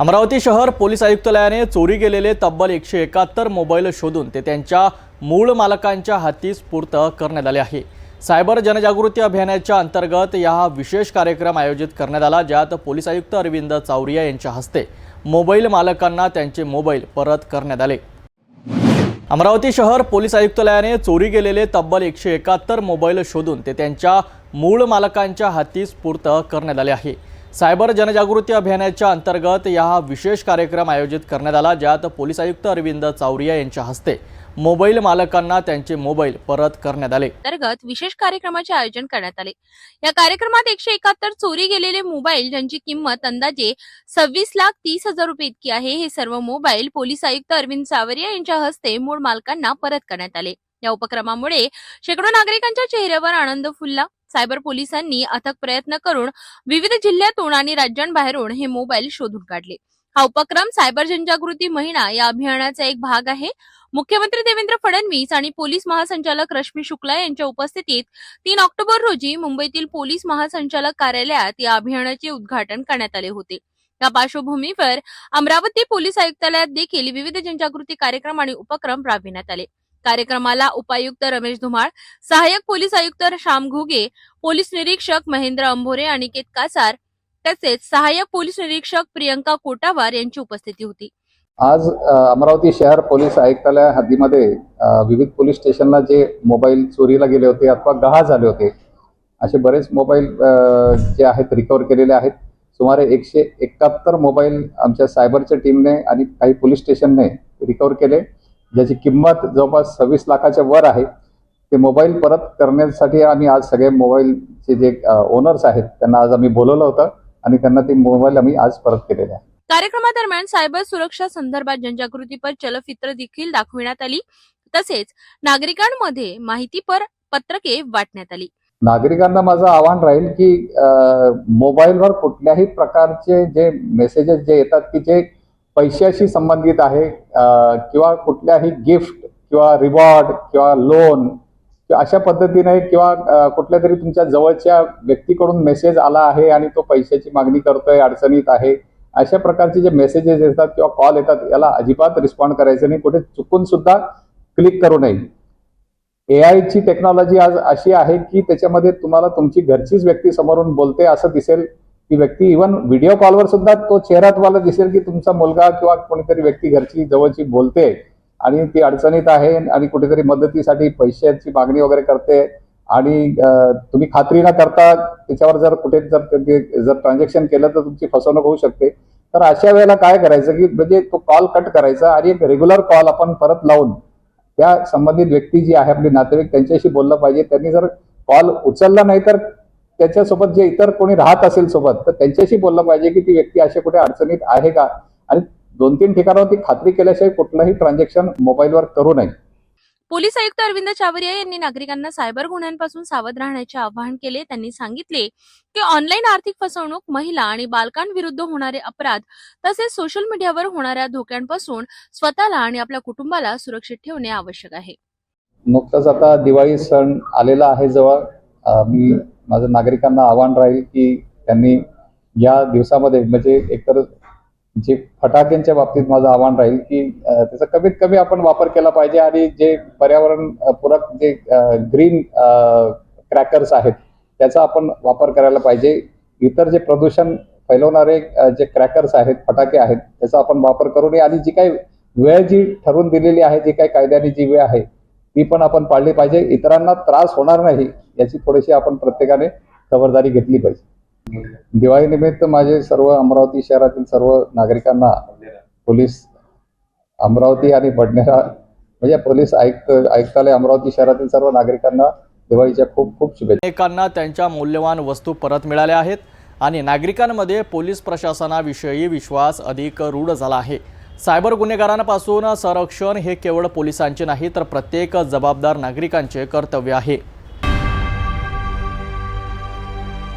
अमरावती शहर पोलीस आयुक्तालयाने चोरी गेलेले तब्बल एकशे एकाहत्तर मोबाईल शोधून ते त्यांच्या मूळ मालकांच्या हाती स्फूर्त करण्यात आले आहे. सायबर जनजागृती अभियानाच्या अंतर्गत या विशेष कार्यक्रम आयोजित करण्यात आला ज्यात पोलीस आयुक्त अरविंद चावरिया यांच्या हस्ते मोबाईल मालकांना त्यांचे मोबाईल परत करण्यात आले. अमरावती शहर पोलीस आयुक्तालयाने चोरी गेलेले तब्बल एकशे एकाहत्तर मोबाईल शोधून ते त्यांच्या मूळ मालकांच्या हाती स्फूर्त करण्यात आले आहे. सायबर जनजागृती अभियानाच्या अंतर्गत या विशेष कार्यक्रम आयोजित करण्यात आला ज्यात पोलीस आयुक्त अरविंद चावरिया यांच्या हस्ते मोबाईल मालकांना त्यांचे मोबाईल परत करण्यात आले. अंतर्गत विशेष कार्यक्रमाचे आयोजन करण्यात आले. या कार्यक्रमात एकशे एकाहत्तर चोरी गेलेले मोबाईल ज्यांची किंमत अंदाजे सव्वीस लाख तीस हजार रुपये इतकी आहे हे सर्व मोबाईल पोलीस आयुक्त अरविंद सावरिया यांच्या हस्ते मूळ मालकांना परत करण्यात आले. या उपक्रमामुळे शेकडो नागरिकांच्या चेहऱ्यावर आनंद फुलला. सायबर पोलिसांनी अथक प्रयत्न करून विविध जिल्ह्यातून आणि राज्यांबाहेरून हे मोबाईल शोधून काढले. हा उपक्रम सायबर जनजागृती महिना या अभियानाचा एक भाग आहे. मुख्यमंत्री देवेंद्र फडणवीस आणि पोलीस महासंचालक रश्मी शुक्ला यांच्या उपस्थितीत तीन ऑक्टोबर रोजी मुंबईतील पोलीस महासंचालक कार्यालयात या अभियानाचे उद्घाटन करण्यात आले होते. या पार्श्वभूमीवर अमरावती पोलीस आयुक्तालयात देखील विविध जनजागृती कार्यक्रम आणि उपक्रम राबविण्यात आले. कार्यक्रमाला उपायुक्त रमेश धुमाळ सहाय्यक पोलीस आयुक्त श्याम घुगे पोलीस निरीक्षक महेंद्र अंभोरे अनिकेत कासार तसेच सहाय्यक पोलीस निरीक्षक प्रियंका कोटावार यांची उपस्थिती होती. आज अमरावती शहर पोलीस आयुक्तालय हद्दीमध्ये विविध पोलीस स्टेशनला जे मोबाईल चोरीला गेले होते अथवा गहाळ झाले होते असे बरेच मोबाईल जे आहेत रिकवर केलेले आहेत. सुमारे एकशे एकाहत्तर मोबाईल आमच्या सायबरच्या टीमने आणि काही पोलीस स्टेशनने रिकवर केले. ज्याची किंमत जवळपास सव्वीस लाखाच्या वर आहे ते मोबाईल परत करण्यासाठी आम्ही आज सगळे मोबाईलचे जे ओनर्स आहेत त्यांना आज आम्ही बोलवलं होतं आणि त्यांना ते मोबाईल आम्ही आज परत केलेले आहे. कार्यक्रमादरम्यान सायबर सुरक्षा संदर्भात जनजागृतीपर चलचित्र देखील दाखविण्यात आली. तसेच नागरिकांमध्ये माहितीपर पत्रके वाटण्यात आली. नागरिकांना माझं आव्हान राहील की मोबाईलवर कुठल्याही प्रकारचे जे मेसेजेस जे येतात की जे पैशाशी संबंधित आहे किंवा कुठल्याही गिफ्ट किंवा रिवॉर्ड किंवा लोन किंवा अशा पद्धतीने किंवा कुठल्या तरी तुमच्या जवळच्या व्यक्तीकडून मेसेज आला आहे आणि तो पैशाची मागणी करतोय अडचणीत आहे अशा प्रकारचे जे मेसेजेस येतात किंवा कॉल येतात याला अजिबात रिस्पॉन्ड करायचं नाही. कुठे चुकून सुद्धा क्लिक करू नये. ए आयची टेक्नॉलॉजी आज अशी आहे की त्याच्यामध्ये तुम्हाला तुमची घरचीच व्यक्ती समोरून बोलते असं दिसेल. ती व्यक्ती इव्हन व्हिडिओ कॉलवर सुद्धा तो चेहरा तुम्हाला दिसेल की तुमचा मुलगा किंवा कोणीतरी व्यक्ती घरची जवळची बोलते आणि ती अडचणीत आहे आणि कुठेतरी मदतीसाठी पैशाची मागणी वगैरे करते आणि तुम्ही खात्री न करता त्याच्यावर जर कुठे जर जर ट्रान्झॅक्शन केलं तर तुमची फसवणूक होऊ शकते. तर अशा वेळेला काय करायचं की म्हणजे तो कॉल कट करायचा आणि एक रेग्युलर कॉल आपण परत लावून त्या संबंधित व्यक्ती जी आहे आपली नातेवाईक त्यांच्याशी बोललं पाहिजे. त्यांनी जर कॉल उचलला नाही तर त्याच्यासोबत जे इतर कोणी राहत असेल सोबत तर त्यांच्याशी बोललं पाहिजे की ती व्यक्ती अशा कुठे अडचणीत आहे का? आणि दोन तीन ठिकाणावर ती खात्री केल्याशिवाय कुठलंही ट्रान्झॅक्शन मोबाईलवर करू नये. पोलीस आयुक्त अरविंद चावरिया यांनी नागरिकांना सायबर गुन्ह्यांपासून सावध राहण्याचे आवाहन केले. त्यांनी सांगितले की ऑनलाईन आर्थिक फसवणूक महिला आणि बालकांविरुद्ध होणारे अपराध तसेच सोशल मीडियावर होणाऱ्या धोक्यांपासून स्वतःला आणि आपल्या कुटुंबाला सुरक्षित ठेवणे आवश्यक आहे. नुकतंच आता दिवाळी सण आलेला आहे जवळ. मी माझं नागरिकांना आव्हान राहील की त्यांनी या दिवसामध्ये म्हणजे एकतर जे फटाक्यांच्या बाबतीत माझं आव्हान राहील की त्याचा कमीत कमी आपण वापर केला पाहिजे आणि जे पर्यावरण पूरक जे ग्रीन क्रॅकर्स आहेत त्याचा आपण वापर करायला पाहिजे. इतर जे प्रदूषण फैलवणारे जे क्रॅकर्स आहेत फटाके आहेत त्याचा आपण वापर करू नये. आणि जी काही वेळ जी ठरवून दिलेली आहे जी काही कायद्याने जी वेळ आहे ती पण आपण पाळली पाहिजे. इतरांना त्रास होणार नाही याची थोडीशी आपण प्रत्येकाने खबरदारी घेतली पाहिजे. दिवाळीनिमित्त माझे सर्व अमरावती शहरातील सर्व नागरिकांना पोलीस अमरावती आणि बडनेरा म्हणजे पोलीस आयुक्त आयुक्तालय अमरावती शहरातील सर्व नागरिकांना दिवाळीच्या खूप खूप शुभेच्छा. अनेकांना त्यांच्या मूल्यवान वस्तू परत मिळाल्या आहेत आणि नागरिकांमध्ये पोलीस प्रशासनाविषयी विश्वास अधिक रूढ झाला आहे. सायबर गुन्हेगारांपासून संरक्षण हे केवळ पोलिसांचे नाही तर प्रत्येक जबाबदार नागरिकांचे कर्तव्य आहे.